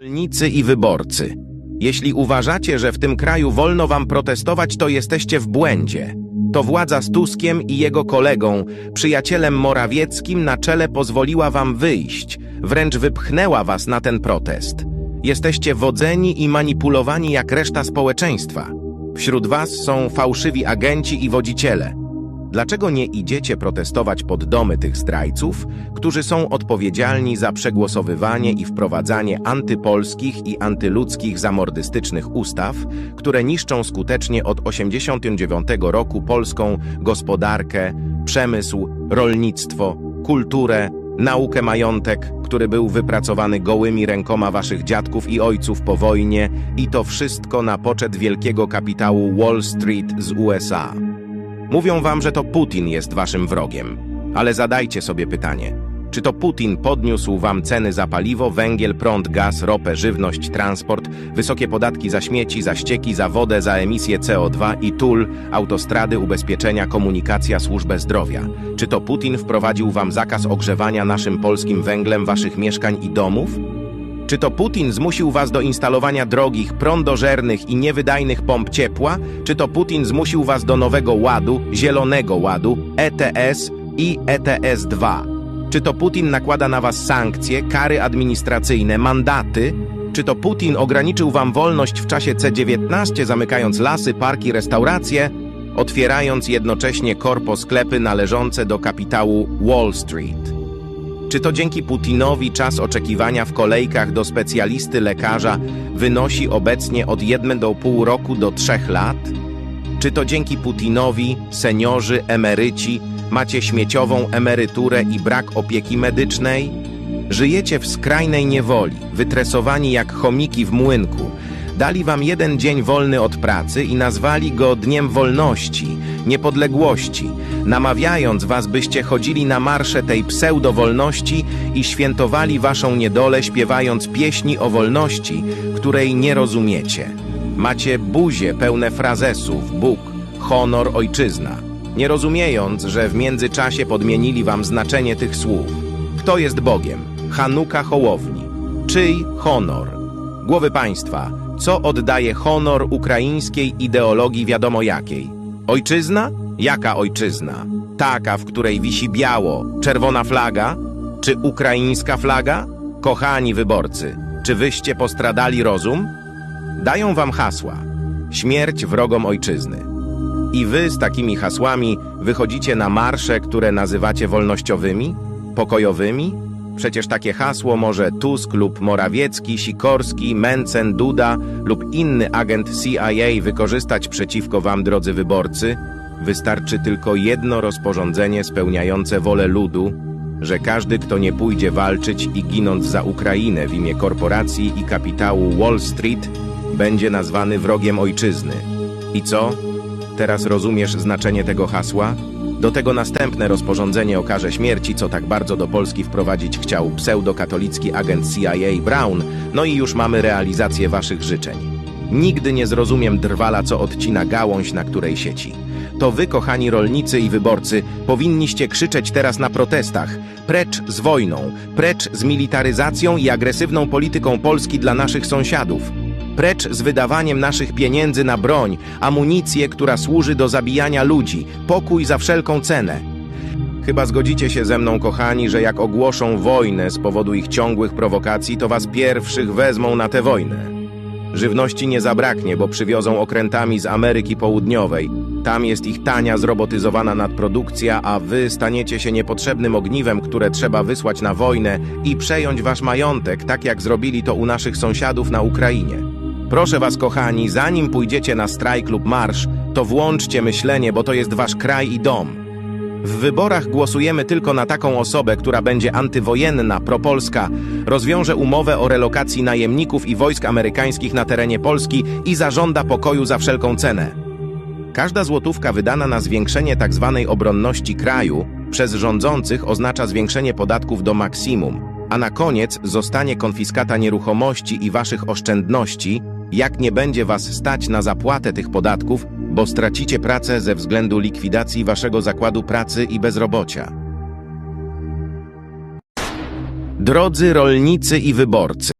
Rolnicy i wyborcy. Jeśli uważacie, że w tym kraju wolno wam protestować, to jesteście w błędzie. To władza z Tuskiem i jego kolegą, przyjacielem Morawieckim na czele pozwoliła wam wyjść, wręcz wypchnęła was na ten protest. Jesteście wodzeni i manipulowani jak reszta społeczeństwa. Wśród was są fałszywi agenci i wodziciele. Dlaczego nie idziecie protestować pod domy tych zdrajców, którzy są odpowiedzialni za przegłosowywanie i wprowadzanie antypolskich i antyludzkich zamordystycznych ustaw, które niszczą skutecznie od 1989 roku polską gospodarkę, przemysł, rolnictwo, kulturę, naukę majątek, który był wypracowany gołymi rękoma waszych dziadków i ojców po wojnie i to wszystko na poczet wielkiego kapitału Wall Street z USA. Mówią wam, że to Putin jest waszym wrogiem. Ale zadajcie sobie pytanie. Czy to Putin podniósł wam ceny za paliwo, węgiel, prąd, gaz, ropę, żywność, transport, wysokie podatki za śmieci, za ścieki, za wodę, za emisję CO2 i TUL, autostrady, ubezpieczenia, komunikacja, służbę zdrowia? Czy to Putin wprowadził wam zakaz ogrzewania naszym polskim węglem waszych mieszkań i domów? Czy to Putin zmusił was do instalowania drogich, prądożernych i niewydajnych pomp ciepła? Czy to Putin zmusił was do nowego ładu, zielonego ładu, ETS i ETS-2? Czy to Putin nakłada na was sankcje, kary administracyjne, mandaty? Czy to Putin ograniczył wam wolność w czasie C-19, zamykając lasy, parki, restauracje, otwierając jednocześnie korpo sklepy należące do kapitału Wall Street? Czy to dzięki Putinowi czas oczekiwania w kolejkach do specjalisty lekarza wynosi obecnie od 1,5 roku do 3 lat? Czy to dzięki Putinowi seniorzy, emeryci macie śmieciową emeryturę i brak opieki medycznej? Żyjecie w skrajnej niewoli, wytresowani jak chomiki w młynku. Dali wam jeden dzień wolny od pracy i nazwali go Dniem Wolności, Niepodległości, namawiając was, byście chodzili na marsze tej pseudowolności i świętowali waszą niedolę, śpiewając pieśni o wolności, której nie rozumiecie. Macie buzie pełne frazesów, Bóg, honor, ojczyzna, nie rozumiejąc, że w międzyczasie podmienili wam znaczenie tych słów. Kto jest Bogiem? Hanuka Hołowni. Czyj honor? Głowy państwa, co oddaje honor ukraińskiej ideologii wiadomo jakiej? Ojczyzna? Jaka ojczyzna? Taka, w której wisi biało, czerwona flaga? Czy ukraińska flaga? Kochani wyborcy, czy wyście postradali rozum? Dają wam hasła. Śmierć wrogom ojczyzny. I wy z takimi hasłami wychodzicie na marsze, które nazywacie wolnościowymi? Pokojowymi? Przecież takie hasło może Tusk lub Morawiecki, Sikorski, Mencen, Duda lub inny agent CIA wykorzystać przeciwko wam, drodzy wyborcy. Wystarczy tylko jedno rozporządzenie spełniające wolę ludu, że każdy, kto nie pójdzie walczyć i ginąc za Ukrainę w imię korporacji i kapitału Wall Street, będzie nazwany wrogiem ojczyzny. I co? Teraz rozumiesz znaczenie tego hasła? Do tego następne rozporządzenie o karze śmierci, co tak bardzo do Polski wprowadzić chciał pseudokatolicki agent CIA Brown, no i już mamy realizację waszych życzeń. Nigdy nie zrozumiem drwala, co odcina gałąź, na której sieci. To wy, kochani rolnicy i wyborcy, powinniście krzyczeć teraz na protestach. Precz z wojną, precz z militaryzacją i agresywną polityką Polski dla naszych sąsiadów. Precz z wydawaniem naszych pieniędzy na broń, amunicję, która służy do zabijania ludzi, pokój za wszelką cenę. Chyba zgodzicie się ze mną, kochani, że jak ogłoszą wojnę z powodu ich ciągłych prowokacji, to was pierwszych wezmą na tę wojnę. Żywności nie zabraknie, bo przywiozą okrętami z Ameryki Południowej. Tam jest ich tania, zrobotyzowana nadprodukcja, a wy staniecie się niepotrzebnym ogniwem, które trzeba wysłać na wojnę i przejąć wasz majątek, tak jak zrobili to u naszych sąsiadów na Ukrainie. Proszę was, kochani, zanim pójdziecie na strajk lub marsz, to włączcie myślenie, bo to jest wasz kraj i dom. W wyborach głosujemy tylko na taką osobę, która będzie antywojenna, propolska, rozwiąże umowę o relokacji najemników i wojsk amerykańskich na terenie Polski i zażąda pokoju za wszelką cenę. Każda złotówka wydana na zwiększenie tzw. obronności kraju przez rządzących oznacza zwiększenie podatków do maksimum, a na koniec zostanie konfiskata nieruchomości i waszych oszczędności, jak nie będzie was stać na zapłatę tych podatków, bo stracicie pracę ze względu likwidacji waszego zakładu pracy i bezrobocia. Drodzy rolnicy i wyborcy,